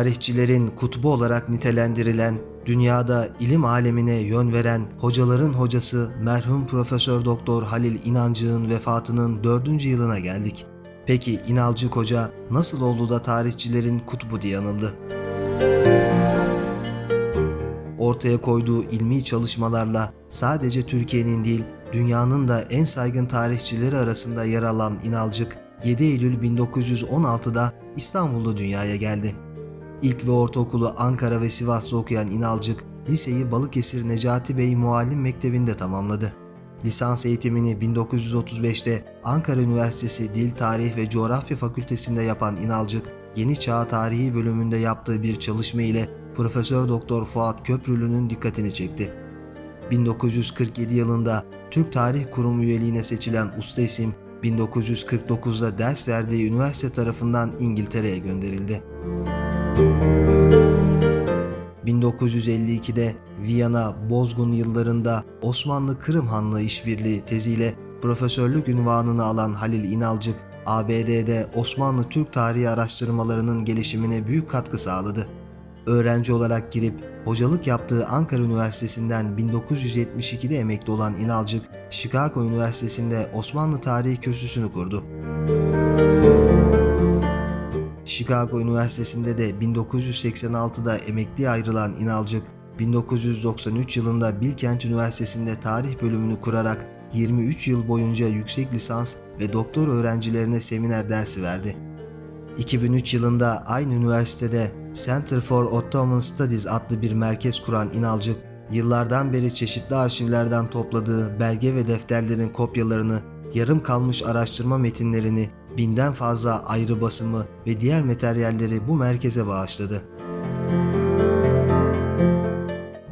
tarihçilerin kutbu olarak nitelendirilen, dünyada ilim alemine yön veren hocaların hocası merhum Profesör Doktor Halil İnancık'ın vefatının dördüncü yılına geldik. Peki İnalcık Hoca nasıl oldu da tarihçilerin kutbu diye anıldı? Ortaya koyduğu ilmi çalışmalarla sadece Türkiye'nin değil, dünyanın da en saygın tarihçileri arasında yer alan İnalcık, 7 Eylül 1916'da İstanbul'da dünyaya geldi. İlk ve ortaokulu Ankara ve Sivas'ta okuyan İnalcık, liseyi Balıkesir Necati Bey Muallim Mektebi'nde tamamladı. Lisans eğitimini 1935'te Ankara Üniversitesi Dil, Tarih ve Coğrafya Fakültesinde yapan İnalcık, Yeni Çağ Tarihi bölümünde yaptığı bir çalışma ile Profesör Doktor Fuat Köprülü'nün dikkatini çekti. 1947 yılında Türk Tarih Kurumu üyeliğine seçilen usta isim 1949'da ders verdiği üniversite tarafından İngiltere'ye gönderildi. 1952'de Viyana Bozgun yıllarında Osmanlı Kırım Hanlığı işbirliği teziyle profesörlük ünvanını alan Halil İnalcık, ABD'de Osmanlı Türk tarihi araştırmalarının gelişimine büyük katkı sağladı. Öğrenci olarak girip hocalık yaptığı Ankara Üniversitesi'nden 1972'de emekli olan İnalcık, Chicago Üniversitesi'nde Osmanlı Tarihi Köşkü'sünü kurdu. Chicago Üniversitesi'nde de 1986'da emekliye ayrılan İnalcık, 1993 yılında Bilkent Üniversitesi'nde tarih bölümünü kurarak 23 yıl boyunca yüksek lisans ve doktor öğrencilerine seminer dersi verdi. 2003 yılında aynı üniversitede Center for Ottoman Studies adlı bir merkez kuran İnalcık, yıllardan beri çeşitli arşivlerden topladığı belge ve defterlerin kopyalarını, yarım kalmış araştırma metinlerini, binden fazla ayrı basımı ve diğer materyalleri bu merkeze bağışladı.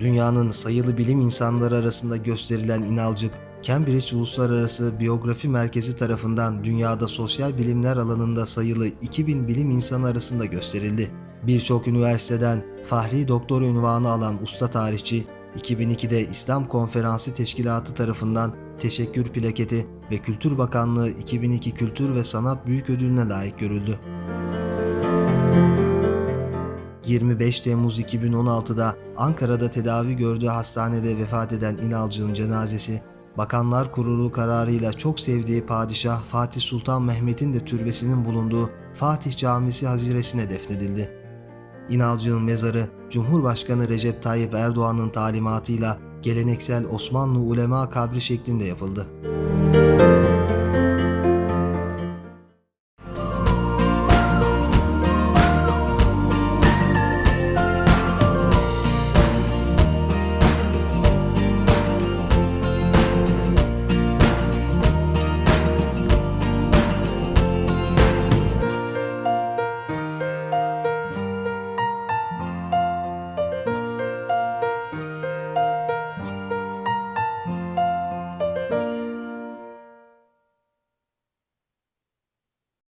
Dünyanın sayılı bilim insanları arasında gösterilen İnalcık, Cambridge Uluslararası Biyografi Merkezi tarafından dünyada sosyal bilimler alanında sayılı 2000 bilim insanı arasında gösterildi. Birçok üniversiteden Fahri Doktor ünvanı alan usta tarihçi, 2002'de İslam Konferansı Teşkilatı tarafından teşekkür plaketi ve Kültür Bakanlığı 2002 Kültür ve Sanat Büyük Ödülüne layık görüldü. 25 Temmuz 2016'da Ankara'da tedavi gördüğü hastanede vefat eden İnalcık'ın cenazesi, Bakanlar Kurulu kararıyla çok sevdiği padişah Fatih Sultan Mehmet'in de türbesinin bulunduğu Fatih Camisi haziresine defnedildi. İnalcık'ın mezarı Cumhurbaşkanı Recep Tayyip Erdoğan'ın talimatıyla geleneksel Osmanlı ulema kabri şeklinde yapıldı.